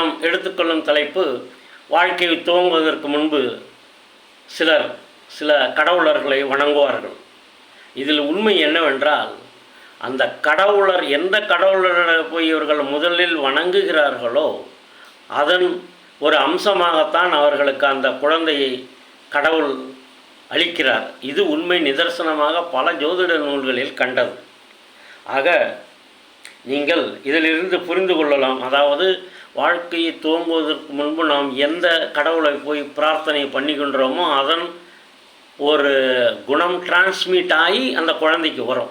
நாம் எடுத்துக்கொள்ளும் தலைப்பு வாழ்க்கையை துவங்குவதற்கு முன்பு சிலர் சில கடவுளர்களை வணங்குவார்கள். இதில் உண்மை என்னவென்றால் அந்த கடவுளர் எந்த கடவுளரை போய் இவர்கள் முதலில் வணங்குகிறார்களோ அதன் ஒரு அம்சமாகத்தான் அவர்களுக்கு அந்த குழந்தையை கடவுள் அளிக்கிறார். இது உண்மை நிதர்சனமாக பல ஜோதிட நூல்களில் கண்டது. ஆக நீங்கள் இதிலிருந்து புரிந்து கொள்ளலாம். அதாவது வாழ்க்கையை துவங்குவதற்கு முன்பு நாம் எந்த கடவுளை போய் பிரார்த்தனை பண்ணிக்கின்றோமோ அதன் ஒரு குணம் டிரான்ஸ்மிட் ஆகி அந்த குழந்தைக்கு வரும்.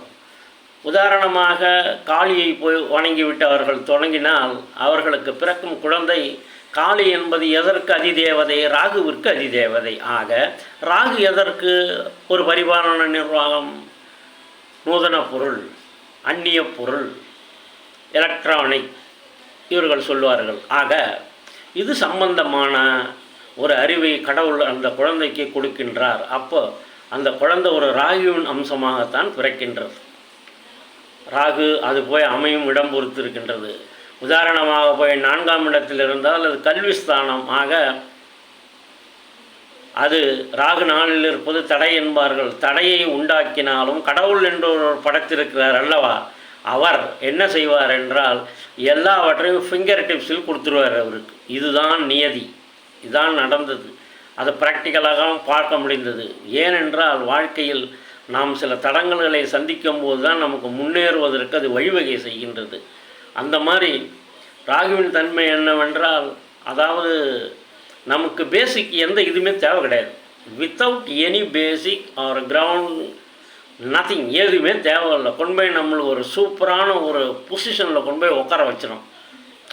உதாரணமாக காளியை போய் வணங்கிவிட்டு அவர்கள் தொடங்கினால் அவர்களுக்கு பிறக்கும் குழந்தை காளி என்பது எதற்கு அதிதேவதை? ராகுவிற்கு அதிதேவதை. ஆக ராகு எதற்கு? ஒரு பரிபாலன நிர்வாகம் நூதன பொருள் அந்நிய பொருள் எலக்ட்ரானிக் இவர்கள் சொல்வார்கள் ஆக இது சம்பந்தமான ஒரு அறிவை கடவுள் அந்த குழந்தைக்கு கொடுக்கின்றார். அப்போ அந்த குழந்தை ஒரு ராகுவின் அம்சமாகத்தான் பிறக்கின்றது. ராகு அது போய் அமையும் இடம் பொறுத்து இருக்கின்றது உதாரணமாக போய் நான்காம் இடத்தில் இருந்தால் அது கல்வி ஸ்தானம். ஆக அது ராகு நாளில் இருப்பது தடை என்பார்கள். தடையை உண்டாக்கினாலும் கடவுள் என்று ஒரு படைத்திருக்கிறார் அல்லவா? அவர் என்ன செய்வார் என்றால் எல்லாவற்றையும் ஃபிங்கர் டிப்ஸில் கொடுத்துருவார் அவருக்கு. இதுதான் நியதி. இதுதான் நடந்தது. அதை ப்ராக்டிக்கலாகவும் பார்க்க முடிந்தது. ஏனென்றால் வாழ்க்கையில் நாம் சில தடங்கல்களை சந்திக்கும் போது தான் நமக்கு முன்னேறுவதற்கு அது வழிவகை செய்கின்றது. அந்த மாதிரி ராகுவின் தன்மை என்னவென்றால் அதாவது நமக்கு பேசிக் எந்த இதுவுமே தேவை கிடையாது. Without any basic or ground nothing எதுவுமே தேவையில்லை. கொண்டு போய் நம்மளுக்கு ஒரு சூப்பரான ஒரு பொசிஷனில் கொண்டு போய் உட்கார வச்சிடும்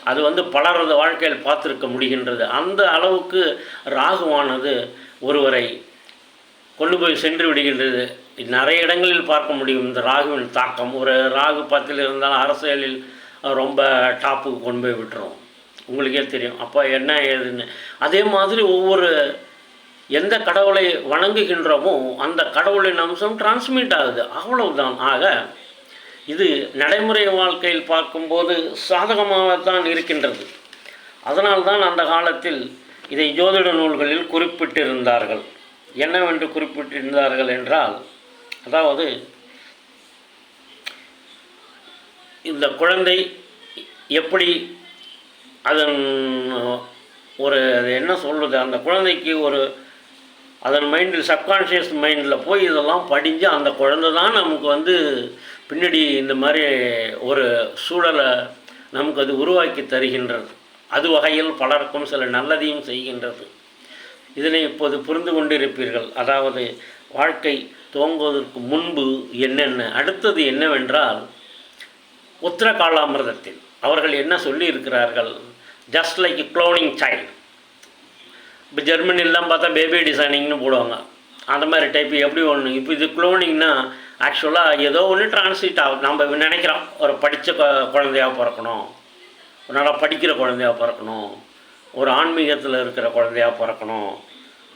அது வந்து பலரது வாழ்க்கையில் பார்த்துருக்க முடிகின்றது. அந்த அளவுக்கு ராகுவானது ஒருவரை கொண்டு போய் சென்று விடுகின்றது. நிறைய இடங்களில் பார்க்க முடியும் இந்த ராகுவின் தாக்கம். ஒரு ராகு பத்தில் இருந்தாலும் அரசியலில் ரொம்ப டாப்புக்கு கொண்டு போய் விட்டுரும். உங்களுக்கே தெரியும். அப்போ என்ன ஏதுன்னு. அதே மாதிரி ஒவ்வொரு எந்த கடவுளை வணங்குகின்றோமோ அந்த கடவுளின் அம்சம் டிரான்ஸ்மிட் ஆகுது. அவ்வளவுதான். ஆக இது நடைமுறை வாழ்க்கையில் பார்க்கும்போது சாதகமாகத்தான் இருக்கின்றது. அதனால்தான் அந்த காலத்தில் இதை ஜோதிட நூல்களில் குறிப்பிட்டிருந்தார்கள். என்னவென்று குறிப்பிட்டிருந்தார்கள் என்றால் அதாவது இந்த குழந்தை எப்படி அதன் ஒரு அது என்ன சொல்வது அந்த குழந்தைக்கு ஒரு அதன் மைண்டில் சப்கான்ஷியஸ் மைண்டில் போய் இதெல்லாம் படிஞ்சு அந்த குழந்தை தான் நமக்கு வந்து பின்னாடி இந்த மாதிரி ஒரு சூழலை நமக்கு அது உருவாக்கி தருகின்றது. அது வகையில் பலருக்கும் சில நல்லதையும் செய்கின்றது. இதனை இப்போது புரிந்து கொண்டிருப்பீர்கள். அதாவது வாழ்க்கை துவங்குவதற்கு முன்பு என்னென்ன அடுத்தது என்னவென்றால் உத்தர காலாமிரதத்தில் அவர்கள் என்ன சொல்லியிருக்கிறார்கள்? ஜஸ்ட் லைக் க்ளோனிங் சைல்டு இப்போ ஜெர்மனிலாம் பார்த்தா பேபி டிசைனிங்னு போடுவாங்க. அந்த மாதிரி டைப் எப்படி ஒன்று இப்போ இது குளோனிங்னா ஆக்சுவலாக ஏதோ ஒன்று டிரான்ஸ்லேட் ஆகும். நம்ம நினைக்கிறோம் ஒரு படித்த குழந்தையாக பிறக்கணும். ஒரு நல்லா படிக்கிற குழந்தையாக பிறக்கணும். ஒரு ஆன்மீகத்தில் இருக்கிற குழந்தையாக பிறக்கணும்.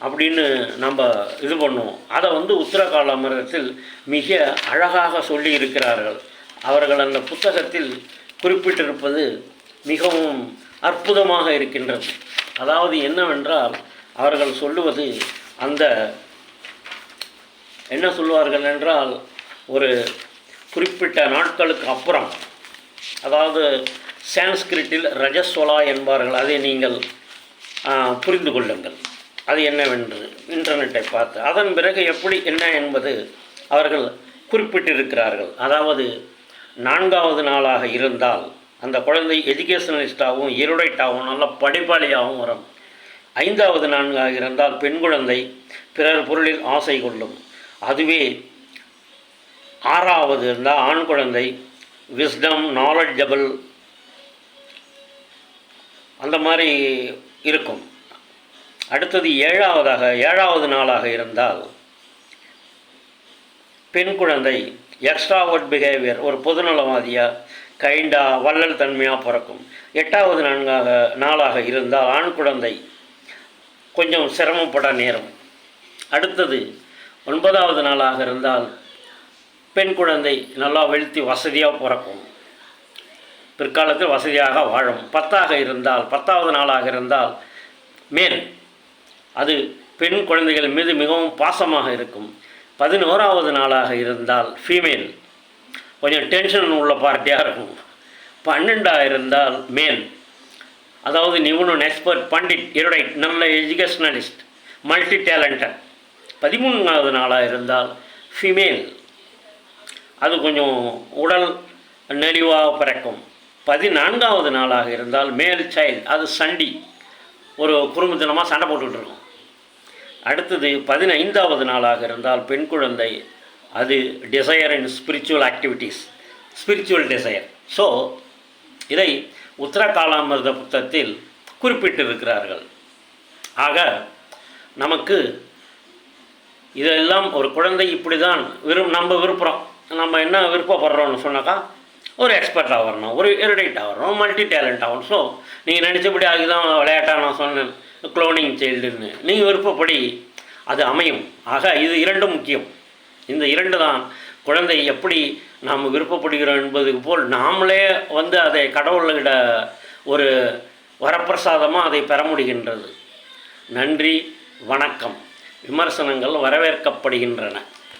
அப்படின்னு நம்ம இது பண்ணுவோம். அதை வந்து உத்தரகால அமிர்தத்தில் மிக அழகாக சொல்லி இருக்கிறார்கள். அவர்கள் அந்த புத்தகத்தில் குறிப்பிட்டிருப்பது மிகவும் அற்புதமாக இருக்கின்றது. அதாவது என்னவென்றால் அவர்கள் சொல்லுவது அந்த என்ன சொல்லுவார்கள் என்றால் ஒரு குறிப்பிட்ட நாட்களுக்கு அப்புறம் அதாவது சான்ஸ்கிரிட்டில் ரஜஸ்வலா என்பார்கள் அதை நீங்கள் புரிந்து கொள்ளுங்கள். அது என்னவென்று இன்டர்நெட்டை பார்த்து. அதன் பிறகு எப்படி என்ன என்பது அவர்கள் குறிப்பிட்டிருக்கிறார்கள். அதாவது நான்காவது நாளாக இருந்தால் அந்த குழந்தை எஜுகேஷனலிஸ்டாகவும் இருடைட்டாகவும் நல்ல படிப்பாளியாகவும் வரும். ஐந்தாவது நான்காக இருந்தால் பெண் குழந்தை பிறர் பொருளில் ஆசை கொள்ளும். அதுவே ஆறாவது இருந்தால் ஆண் குழந்தை விஸ்டம் நாலெட்ஜபிள் அந்த மாதிரி இருக்கும். அடுத்தது ஏழாவதாக ஏழாவது நாளாக இருந்தால் பெண் குழந்தை எக்ஸ்ட்ராவர்ட் பிஹேவியர் ஒரு பொதுநலவாதியாக கைண்டாக வள்ளல் தன்மையாக பிறக்கும். எட்டாவது நான்காக நாளாக இருந்தால் ஆண் குழந்தை. கொஞ்சம் சிரமப்பட நேரம். அடுத்தது ஒன்பதாவது நாளாக இருந்தால் பெண் குழந்தை நல்லா வெளுத்தி வசதியாக பிறக்கும். பிற்காலத்தில் வசதியாக வாழும். பத்தாக இருந்தால் பத்தாவது நாளாக இருந்தால் மேல். அது பெண் குழந்தைகள் மீது மிகவும் பாசமாக இருக்கும். பதினோராவது நாளாக இருந்தால் ஃபீமேல் கொஞ்சம் டென்ஷன் உள்ள பார்ட்டியாக இருக்கும். பன்னெண்டாக இருந்தால் மேல். அதாவது நிபுணன் எக்ஸ்பர்ட் பண்டிட் எருடைட் நல்ல எஜுகேஷனலிஸ்ட் மல்டி டேலண்டட் பதிமூணாவது நாளாக இருந்தால் ஃபீமேல் அது கொஞ்சம் உடல் நெளிவாக பிறக்கும். பதினான்காவது நாளாக இருந்தால் மேல் சைல்டு அது சண்டி. ஒரு குடும்பத்தினமாக சண்டை போட்டுக்கிட்டு இருக்கும். அடுத்தது பதினைந்தாவது நாளாக இருந்தால் பெண் குழந்தை. அது desire and spiritual activities spiritual desire so இதை உத்தர காலாமிரத புத்தகத்தில் குறிப்பிட்டிருக்கிறார்கள். ஆக நமக்கு இதெல்லாம் ஒரு குழந்தை இப்படி தான் விரும் நம்ம விருப்புகிறோம் நம்ம என்ன விருப்பப்படுறோம்னு சொன்னாக்கா ஒரு எக்ஸ்பர்ட்டாக வரணும் ஒரு எருடைட்டாக வரணும் மல்டி டேலண்ட் ஆகணும் ஸோ நீங்கள் நினச்சபடி அதுதான் விளையாட்டாக நான் சொன்னேன் குளோனிங் சைல்டுன்னு நீங்கள் விருப்பப்படி அது அமையும். ஆக இது இரண்டும் முக்கியம். இந்த இரண்டு தான் குழந்தை எப்படி நாம் விருப்பப்படுகிறோம் என்பதுக்கு போல் நாமளே வந்து அதை கடவுளிட ஒரு வரப்பிரசாதமாக அதை பெற முடிகின்றது. நன்றி வணக்கம். விமர்சனங்கள் வரவேற்கப்படுகின்றன.